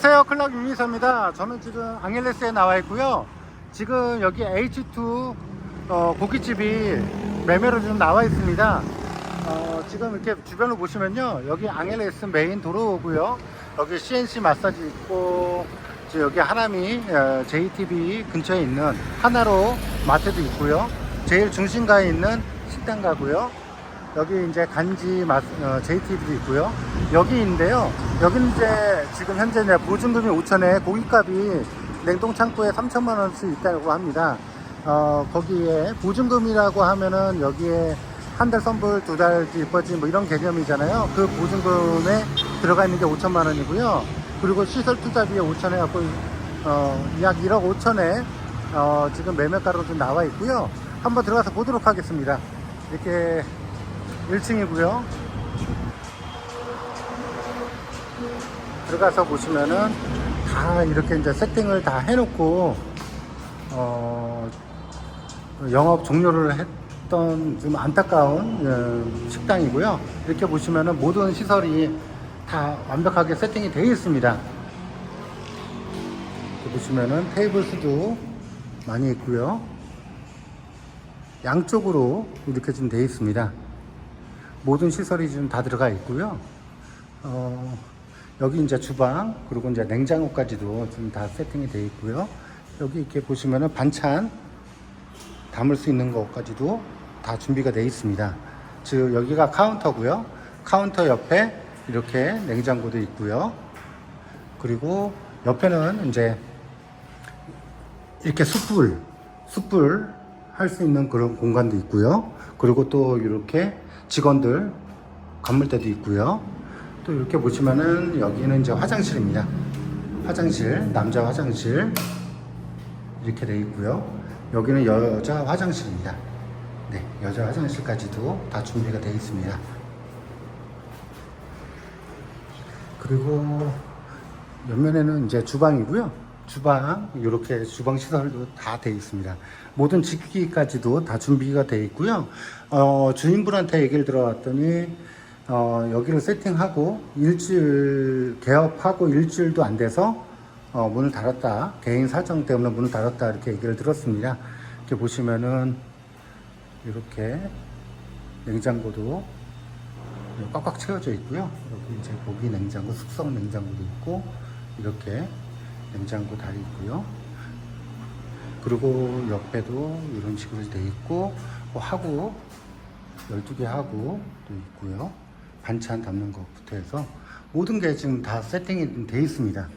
안녕하세요. 클락 유미사입니다. 저는 지금 앙헬레스에 나와 있고요. 지금 여기 H2 어, 고깃집이 매매로 좀 나와 있습니다. 어, 지금 이렇게 주변을 보시면요. 여기 앙헬레스 메인 도로고요. 여기 CNC 마사지 있고, 지금 여기 어, JTB 근처에 있는 하나로 마트도 있고요. 제일 중심가에 있는 식당 가고요. 여기 이제 간지 마, 어, JTB도 있고요. 여기인데요. 여기는 이제 지금 현재 이제 보증금이 5천에 고깃값이 냉동 창고에 3천만 원씩 있다고 합니다. 어, 거기에 보증금이라고 하면은 여기에 한 달 선불, 두달 뒷버지 뭐 이런 개념이잖아요. 그 보증금에 들어가 있는 게 5천만 원이고요. 그리고 시설 투자비에 5천에 갖고 어, 약 1억 5천에 어, 지금 매매가로 좀 나와 있고요. 한번 들어가서 보도록 하겠습니다. 이렇게 1층이고요. 들어가서 보시면은 다 이렇게 이제 세팅을 다 해놓고 어, 영업 종료를 했던 좀 안타까운 예, 식당이고요. 이렇게 보시면은 모든 시설이 다 완벽하게 세팅이 되어 있습니다. 이렇게 보시면은 테이블 수도 많이 있고요. 양쪽으로 이렇게 좀 되어 있습니다. 모든 시설이 좀 다 들어가 있고요. 어, 여기 이제 주방 그리고 이제 냉장고까지도 좀 다 세팅이 되어 있고요. 여기 이렇게 보시면은 반찬 담을 수 있는 것까지도 다 준비가 되어 있습니다. 즉 여기가 카운터고요. 카운터 옆에 이렇게 냉장고도 있고요. 그리고 옆에는 이제 이렇게 숯불, 숯불 할 수 있는 그런 공간도 있고요. 그리고 또 이렇게 직원들 건물대도 있고요. 또 이렇게 보시면은 여기는 이제 화장실입니다. 화장실, 남자 화장실 이렇게 되어 있고요. 여기는 여자 화장실입니다. 네, 여자 화장실까지도 다 준비가 되어 있습니다. 그리고 옆면에는 이제 주방이고요. 주방 이렇게 주방 시설도 다 되어 있습니다. 모든 집기까지도 다 준비가 되어 있고요. 어, 주인분한테 얘기를 들어봤더니 어, 여기를 세팅하고 일주일 개업하고 일주일도 안 돼서 어, 문을 닫았다 개인 사정 때문에 문을 닫았다 이렇게 얘기를 들었습니다. 이렇게 보시면은 이렇게 냉장고도 꽉꽉 채워져 있고요. 여기 이제 고기 냉장고, 숙성 냉장고도 있고 이렇게 냉장고 다리 있고요. 그리고 옆에도 이런 식으로 돼 있고 뭐 하고 12개 하고 또 있고요. 반찬 담는 것부터 해서 모든 게 지금 다 세팅이 돼 있습니다.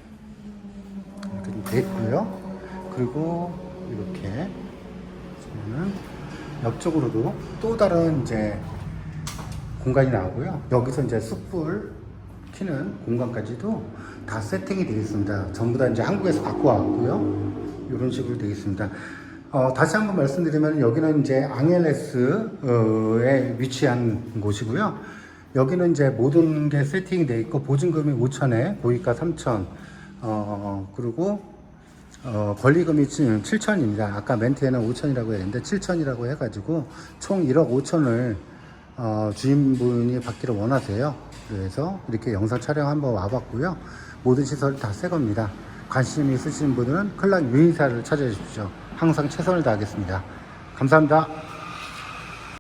이렇게 좀돼 있고요. 그리고 이렇게 보면은 옆쪽으로도 또 다른 이제 공간이 나오고요. 여기서 이제 숯불 키는 공간까지도 다 세팅이 되어 있습니다. 전부 다 이제 한국에서 갖고 왔고요. 이런 식으로 되어 있습니다. 어, 다시 한번 말씀드리면 여기는 이제 앙헬레스에 위치한 곳이고요. 여기는 이제 모든 게 세팅이 되어 있고 보증금이 5천에 고기가 3천 어, 그리고 어, 권리금이 7천입니다. 아까 멘트에는 5천이라고 했는데 7천이라고 해가지고 총 1억 5천을 어, 주인분이 받기를 원하세요. 그래서 이렇게 영상 촬영 한번 와봤고요. 모든 시설 다새 겁니다. 관심 있으신 분들은 클락 유인사를 찾아주십시오. 항상 최선을 다하겠습니다. 감사합니다.